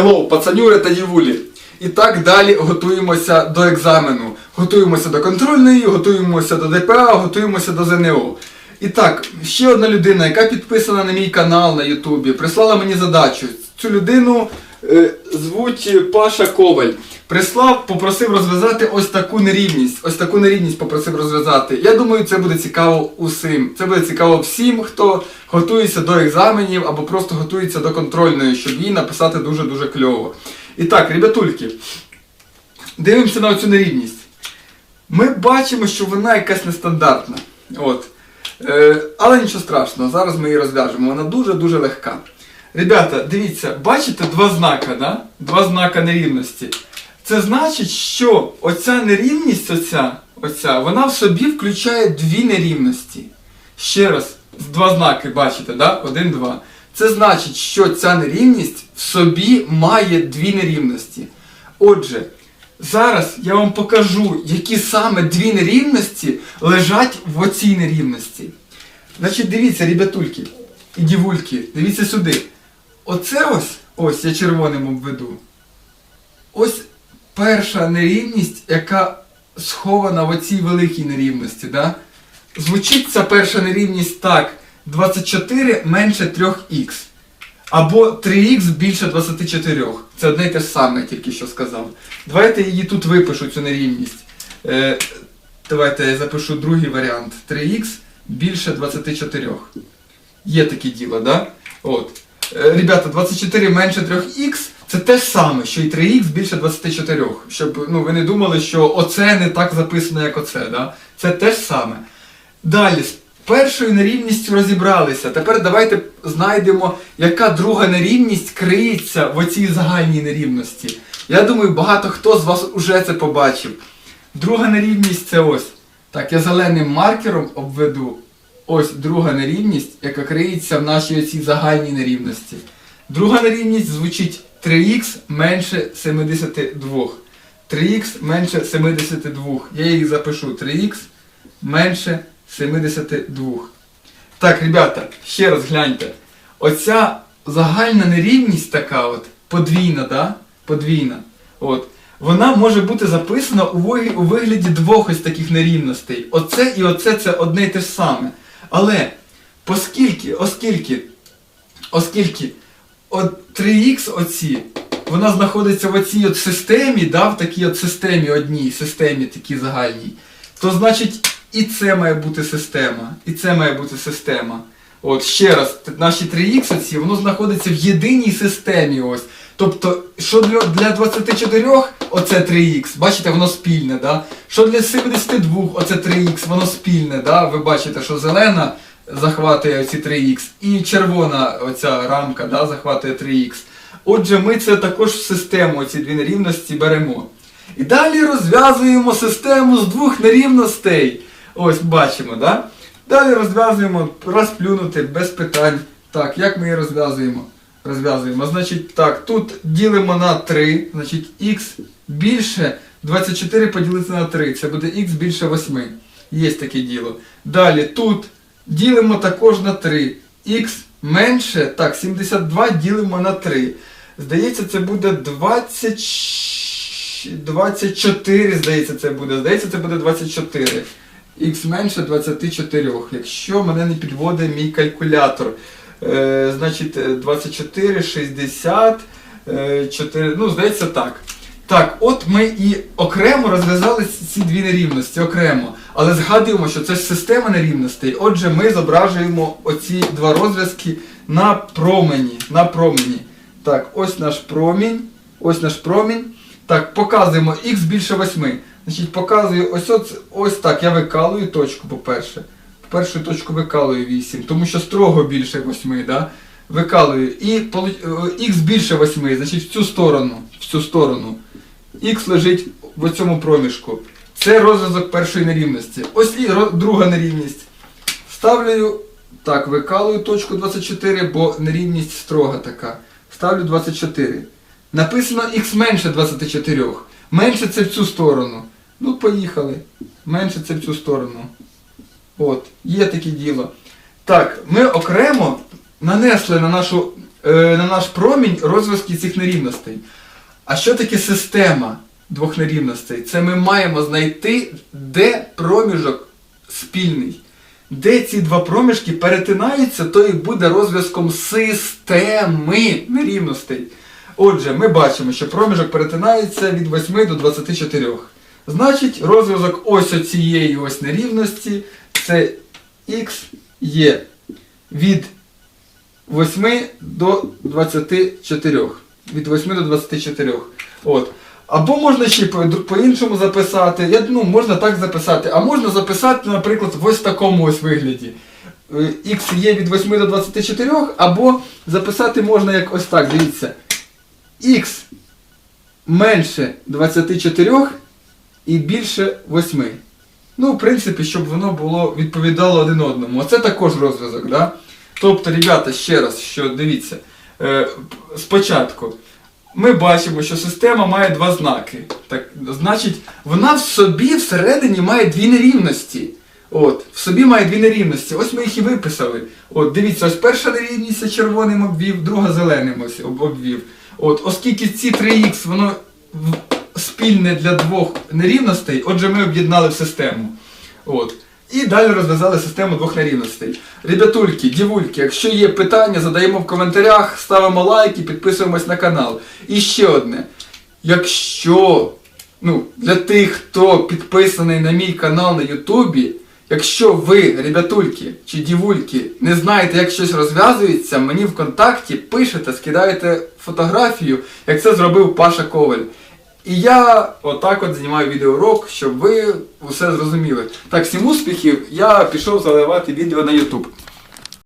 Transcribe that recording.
Hello, пацанюри та дівулі. І так далі готуємося до екзамену. Готуємося до контрольної, готуємося до ДПА, готуємося до ЗНО. І так, ще одна людина, яка підписана на мій канал на Ютубі, прислала мені задачу. Цю людину звуть Паша Коваль. Прислав, попросив розв'язати ось таку нерівність. Ось таку нерівність попросив розв'язати. Я думаю, це буде цікаво усім. Це буде цікаво всім, хто готується до екзаменів або просто готується до контрольної, щоб її написати дуже-дуже кльово. І так, ребятульки, дивимося на цю нерівність. Ми бачимо, що вона якась нестандартна. От. Е, але нічого страшного, зараз ми її розв'яжемо. Вона дуже-дуже легка. Ребята, дивіться, бачите два знака, да? Два знака нерівності. Це значить, що оця нерівність, оця, оця, вона в собі включає дві нерівності. Ще раз, два знаки, бачите, да? Один, два. Це значить, що ця нерівність в собі має дві нерівності. Отже, зараз я вам покажу, які саме дві нерівності лежать в оцій нерівності. Значить, дивіться, ребятульки і дівульки, дивіться сюди. Оце ось, ось я червоним обведу. Ось перша нерівність, яка схована в оцій великій нерівності. Да? Звучить ця перша нерівність так: 24 менше 3х. Або 3х більше 24. Це одне й те ж саме, тільки що сказав. Давайте її тут випишу, цю нерівність. Е, давайте я запишу другий варіант. 3х більше 24. Є таке діло, да? От. Е, Ребята, 24 менше 3х це те ж саме, що і 3х більше 24. Щоб ну, ви не думали, що оце не так записано, як оце. Да? Це те ж саме. Далі, з першою нерівністю розібралися. Тепер давайте знайдемо, яка друга нерівність криється в оцій загальній нерівності. Я думаю, багато хто з вас уже це побачив. Друга нерівність це ось. Так, я зеленим маркером обведу. Ось друга нерівність, яка криється в нашій оцій загальній нерівності. Друга нерівність звучить 3х менше 72. 3х менше 72. Я їх запишу. 3х менше 72. Так, ребята, ще раз гляньте. Оця загальна нерівність така от, подвійна, да? Подвійна. От. Вона може бути записана у вигляді двох ось таких нерівностей. Оце і оце це одне і те ж саме. Але, оскільки, оскільки, оскільки от 3х оці, вона знаходиться в оцій от системі, да, в такій от системі одній, системі такій загальній, то значить і це має бути система, і це має бути система. От ще раз, наші 3х оці, воно знаходиться в єдиній системі ось. Тобто, що для, для 24 оце 3х, бачите, воно спільне, да? Що для 72 оце 3х, воно спільне, да? Ви бачите, що зелена захватує оці 3х, і червона оця рамка да, захватує 3х. Отже, ми це також в систему ці дві нерівності беремо. І далі розв'язуємо систему з двох нерівностей. Ось бачимо, да? Далі розв'язуємо розплюнути без питань. Так, як ми її розв'язуємо? Розв'язуємо. Значить, так, тут ділимо на 3, значить х більше 24 поділити на 3. Це буде х більше 8. Є таке діло. Далі тут ділимо також на 3. Х менше, так, 72 ділимо на 3. Здається, це буде 20... 24, здається, це буде. Здається, це буде 24. Х менше 24, якщо мене не підводить мій калькулятор. Е, значить, е, 24, 60, е, 4, ну, здається, так. Так, от ми і окремо розв'язали ці дві нерівності, окремо. Але згадуємо, що це ж система нерівностей. Отже, ми зображуємо оці два розв'язки на промені. На промені. Так, ось наш промінь. Ось наш промінь. Так, показуємо х більше 8. Значить, показую ось ось, ось так. Я викалую точку, по-перше. Першу точку викалую 8, тому що строго більше 8, да? Викалую. І х більше 8, значить в цю сторону. В цю сторону. Х лежить в цьому проміжку. Це розв'язок першої нерівності. Ось і друга нерівність. Ставлю, так, викалую точку 24, бо нерівність строга така. Ставлю 24. Написано х менше 24. Менше це в цю сторону. Ну, поїхали. Менше це в цю сторону. От, є таке діло. Так, ми окремо нанесли на нашу е, на наш промінь розв'язки цих нерівностей. А що таке система двох нерівностей? Це ми маємо знайти, де проміжок спільний. Де ці два проміжки перетинаються, то і буде розв'язком системи нерівностей. Отже, ми бачимо, що проміжок перетинається від 8 до 24. Значить, розв'язок ось оцієї ось нерівності це х є від 8 до 24. Від 8 до 24. От. Або можна ще по- по-іншому записати. Я, ну, можна так записати. А можна записати, наприклад, в ось такому ось вигляді. Е, Х є від 8 до 24, або записати можна як ось так, дивіться. Х менше 24 і більше 8. Ну, в принципі, щоб воно було відповідало один одному. Оце також розв'язок, да? Тобто, ребята, ще раз, що дивіться, е, спочатку ми бачимо, що система має два знаки. Так, значить, вона в собі всередині має дві нерівності. От, в собі має дві нерівності. Ось ми їх і виписали. От, дивіться, ось перша нерівність червоним обвів, друга зеленим ось обвів. От, оскільки ці 3х воно спільне для двох нерівностей, отже, ми об'єднали в систему. От. І далі розв'язали систему двох нерівностей. Ребятульки, дівульки, якщо є питання, задаємо в коментарях, ставимо лайки, підписуємось на канал. І ще одне. Якщо ну, для тих, хто підписаний на мій канал на Ютубі, якщо ви, ребятульки чи дівульки, не знаєте, як щось розв'язується, мені в контакті пишете, скидаєте фотографію, як це зробив Паша Коваль. І я отак от знімаю відеоурок, щоб ви усе зрозуміли. Так, всім успіхів, я пішов заливати відео на YouTube.